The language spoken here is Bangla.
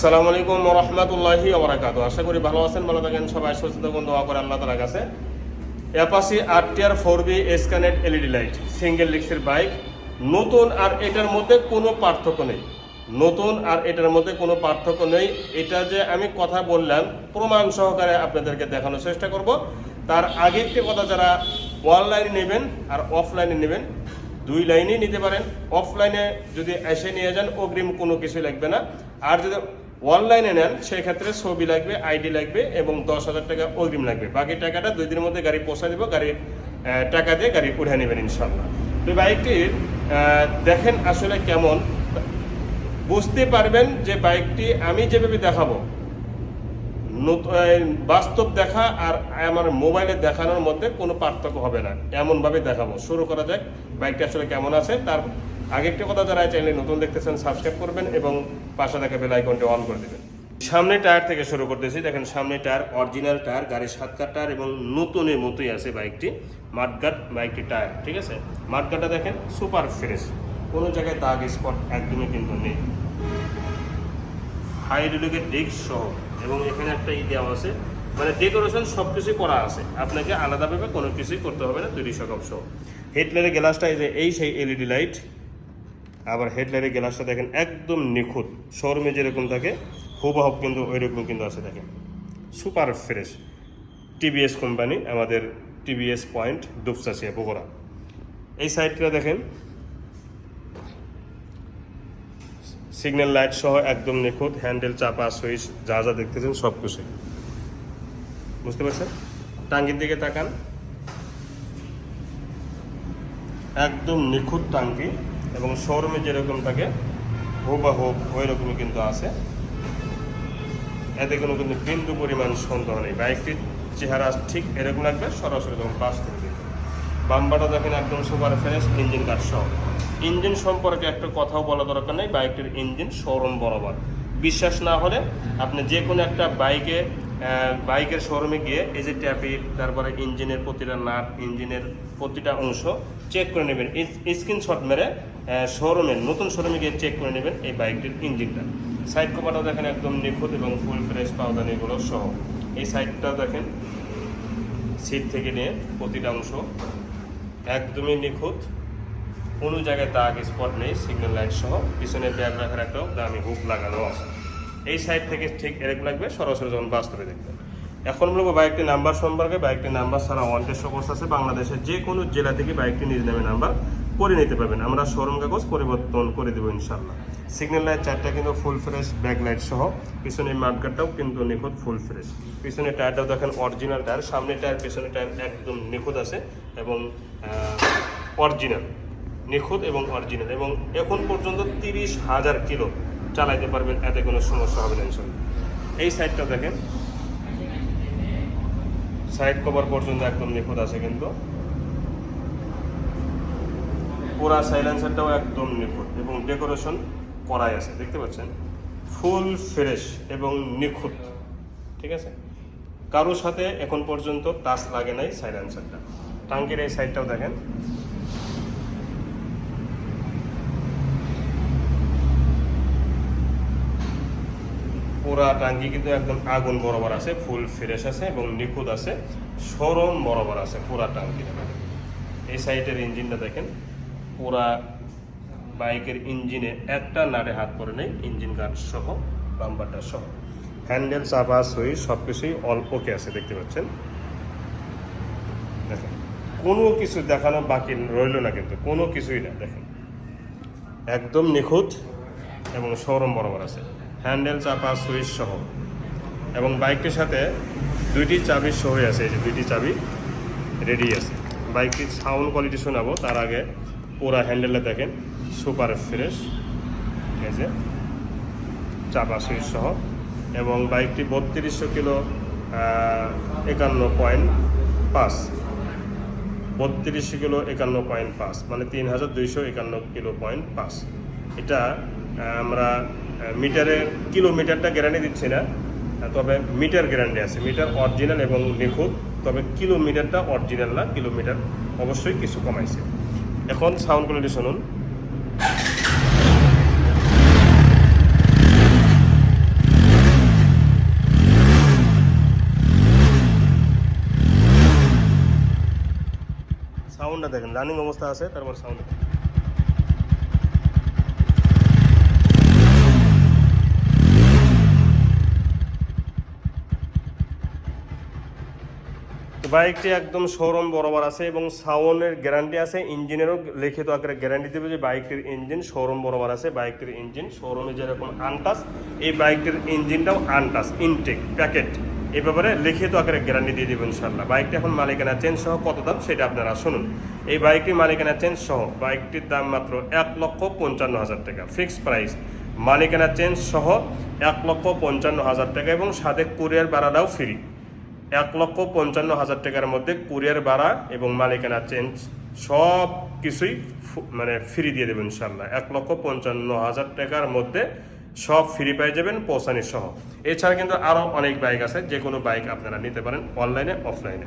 আসসালামু আলাইকুম রহমতুল্লাহি ওবরাকাত আশা করি ভালো আছেন, ভালো থাকেন, সবাই সুস্থ থাকুন, দোয়া করে আল্লাহ তালার কাছে। Apache RTR four V এসকানেট এলইডি লাইট সিঙ্গেল লিক্সের বাইক নতুন আর এটার মধ্যে কোনো পার্থক্য নেই। নতুন আর এটার মধ্যে কোনো পার্থক্য নেই। এটা যে আমি কথা বললাম, প্রমাণ সহকারে আপনাদেরকে দেখানোর চেষ্টা করব। তার আগে একটি কথা যারা অনলাইনে নেবেন আর অফলাইনে নেবেন, দুই লাইনেই নিতে পারেন। অফলাইনে যদি এসে নিয়ে যান, অগ্রিম কোনো কিছু লাগবে না। আর যদি অনলাইনে নেন, সেক্ষেত্রে ছবি লাগবে আইডি লাগবে এবং দশ হাজার টাকা অগ্রিম লাগবে। বাকি টাকাটা দুই দিনের মধ্যে গাড়ি পৌঁছা দিব গাড়ির টাকা দিয়ে গাড়ি উঠে নেবেন ইনশাল্লাহ তো বাইকটির দেখেন আসলে কেমন। বুঝতে পারবেন যে বাইকটি আমি যেভাবে দেখাবো বাস্তব দেখা আর আমার মোবাইলে দেখানোর মধ্যে কোনো পার্থক্য হবে না। এমনভাবে দেখাবো। শুরু করা যাক, বাইকটা আসলে কেমন আছে, তার আগে একটা কথা যারা চ্যানেলে নতুন দেখতেছেন সাবস্ক্রাইব করবেন এবং পাশে থাকা বেল আইকনটি অন করে দেবেন। সামনে টায়ার থেকে শুরু করতেছি। দেখেন সামনে টায়ার অরিজিনাল টায়ার, গাড়ির সাতকার টায়ার এবং নতুনের মতোই আছে বাইকটি। মাঠগাট বাইকটি টায়ার, ঠিক আছে? মাঠগাটটা দেখেন সুপার ফ্রেশ কোনো জায়গায় দাগ স্পট একদমই কিন্তু নেই। হাইড্রোলিকের ডিস্ক সহ। এবং এখানে একটা ই দেওয়া আছে। মানে ডেকোরেশন সব কিছুই করা আছে। আপনাকে আলাদাভাবে কোনো কিছুই করতে হবে না, তৈরি সকাপ সহ। হেডলাইটের গ্লাসটা এই যে, এই সেই এলইডি লাইট আবার হেডলাইটের গ্লাসটা দেখেন, একদম নিখুঁত। শোরুমে যেরকম থাকে হুবহব কিন্তু ওই রকম কিন্তু আছে দেখেন। সুপার ফ্রেশ টিভিএস কোম্পানি, আমাদের টিভিএস পয়েন্ট দুপসাসিয়া বগুড়া। এই সাইডটা দেখেন সিগন্যাল লাইট সহ একদম নিখুঁত হ্যান্ডেল চাপা সুইচ যা যা দেখতেছেন সব কিছু বুঝতে পারছেন? টাঙ্গির দিকে তাকান। একদম নিখুঁত টাঙ্কি এবং শোরুমে যেরকম থাকে, হুবাহু ওই রকমই কিন্তু আছে। এতে কোনো কিন্তু বিন্দু পরিমাণ সন্দেহ নেই। বাইকটির চেহারা ঠিক এরকম লাগবে, সরাসরি যখন পাশ থেকে বাম্বাটা দেখেন একদম সুপার ফ্রেশ ইঞ্জিন কাঠ সহ। ইঞ্জিন সম্পর্কে একটা কথাও বলা দরকার নেই, বাইকটির ইঞ্জিন শোরুম বরাবর। বিশ্বাস না হলে আপনি যে কোনো একটা বাইকে বাইকের শোরুমে গিয়ে এই যে ট্যাপি, তারপরে ইঞ্জিনের প্রতিটা নাট, ইঞ্জিনের প্রতিটা অংশ চেক করে নেবেন। স্ক্রিনশট মেরে শোরুমে নতুন শোরুমে গিয়ে চেক করে নেবেন এই বাইকটির ইঞ্জিনটা। সাইড কভারটা দেখেন একদম নিখুঁত এবং ফুল ফ্রেশ পাউদানিগুলো সহ। এই সাইডটা দেখেন সিট থেকে নিয়ে প্রতিটা অংশ একদমই নিখুঁত। কোনো জায়গায় দাগ স্পট নেই সিগন্যাল লাইট সহ। পিছনে ব্যাগ রাখার একটাও দামি হুক লাগানো আছে। এই সাইড থেকে ঠিক এরকম লাগবে, সরাসরি যখন বাস্তবে দেখবেন এখন বলব বাইকটির নাম্বার সম্পর্কে, বাইকটির নাম্বার ছাড়া ওয়ান্টেড সকস আছে, বাংলাদেশের যে কোনো জেলা থেকে বাইকটি নিজ নামে নাম্বার করে নিতে পারবেন। আমরা শোরুম কাগজ পরিবর্তন করে দেবো ইনশাল্লাহ সিগন্যাল লাইট চারটা কিন্তু ফুল ফ্রেশ ব্যাক লাইট সহ। পিছনে মাঠগাটটাও কিন্তু নিখুঁত ফুল ফ্রেশ পিছনে টায়ারটাও দেখেন অরিজিনাল টায়ার সামনে টায়ার পিছনে টায়ার একদম নিখুঁত আছে এবং অরিজিনাল নিখুঁত এবং অরিজিনাল এবং এখন পর্যন্ত তিরিশ হাজার কিলো চালাইতে পারবেন, এতে কোনো সমস্যা হবে না এই সাইডটা দেখেন। সাইড কভার পর্যন্ত একদম নিখুঁত আছে কিন্তু। পুরা সাইলেন্সারটাও একদম নিখুঁত এবং ডেকোরেশন করাই আছে, দেখতে পাচ্ছেন? ফুল ফ্রেশ এবং নিখুঁত, ঠিক আছে? কারোর সাথে এখন পর্যন্ত টাচ লাগে নাই সাইলেন্সারটা। টাঙ্কির এই সাইডটাও দেখেন। পুরা টাঙ্গি কিন্তু একদম আগুন বরাবর আছে, ফুল ফ্রেশ আছে এবং নিখুঁত আছে, সরম বরাবর আছে পুরা টাঙ্কি এই সাইডের ইঞ্জিনটা দেখেন পুরা বাইকের ইঞ্জিনে একটা নাড়ে হাত পরে নেই, ইঞ্জিন গার্ড সহ, বাম্পারটা সহ। হ্যান্ডেল চাপা সুইচ সব কিছুই অল্পকে আছে, দেখতে পাচ্ছেন? দেখেন, কোনো কিছু দেখানো বাকি রইল না কিন্তু, কোনো কিছুই না, দেখেন। একদম নিখুঁত এবং সরম বরাবর আছে। হ্যান্ডেল চাপা সুইচ সহ। এবং বাইকটির সাথে দুইটি চাবি সহ আছে, এই যে দুইটি চাবি রেডি আছে। বাইকটির সাউন্ড কোয়ালিটি শোনাবো, তার আগে পুরা হ্যান্ডেলটা দেখেন সুপার ফ্রেশ এই যে চাপা সুইচ সহ। এবং বাইকটি বত্রিশশো কিলো একান্ন পয়েন্ট পাঁচ। বত্রিশশো কিলো, একান্ন পয়েন্ট পাঁচ মানে তিন হাজার দুইশো একান্ন কিলো পয়েন্ট পাঁচ। এটা আমরা মিটারের কিলোমিটারটা গ্যারান্টি দিচ্ছি না তবে মিটার গ্যারান্টি আছে, মিটার অরিজিনাল এবং নিখুঁত, তবে কিলোমিটারটা অরিজিনাল না, কিলোমিটার অবশ্যই কিছু কমাইছে। এখন সাউন্ড কোয়ালিটি শুনুন। সাউন্ডটা দেখেন রানিং অবস্থা আছে, তারপর সাউন্ড বাইকটি একদম শোরুম বরাবর আছে এবং সাউন্ডের গ্যারান্টি আছে, ইঞ্জিনেরও লিখিত আকারে গ্যারান্টি দেবে যে বাইকটির ইঞ্জিন শোরুম বরাবর আছে, বাইকটির ইঞ্জিন শোরুমে যেরকম আনটাস এই বাইকটির ইঞ্জিনটাও আনটাস ইনটেক প্যাকেট এই ব্যাপারে লিখিত আকারে গ্যারান্টি দিয়ে দেবেন ইনশাল্লাহ বাইকটি এখন মালিকানা চেঞ্জ সহ কত দাম সেটা আপনারা শুনুন। এই বাইকটির মালিকানা চেঞ্জ সহ বাইকটির দাম মাত্র এক লক্ষ পঞ্চান্ন হাজার টাকা। ফিক্সড প্রাইস মালিকানা চেঞ্জ সহ এক লক্ষ পঞ্চান্ন হাজার টাকা এবং সাথে কুরিয়ার ভাড়াটাও ফ্রি এক লক্ষ পঞ্চান্ন হাজার টাকার মধ্যে কুরিয়ার ভাড়া এবং মালিকানা চেঞ্জ সব কিছুই মানে ফ্রি দিয়ে দেবেন ইনশাল্লাহ এক লক্ষ পঞ্চান্ন হাজার টাকার মধ্যে সব ফ্রি পেয়ে যাবেন পৌঁছানি সহ। এছাড়া কিন্তু আরও অনেক বাইক আছে যে কোনো বাইক আপনারা নিতে পারেন অনলাইনে অফলাইনে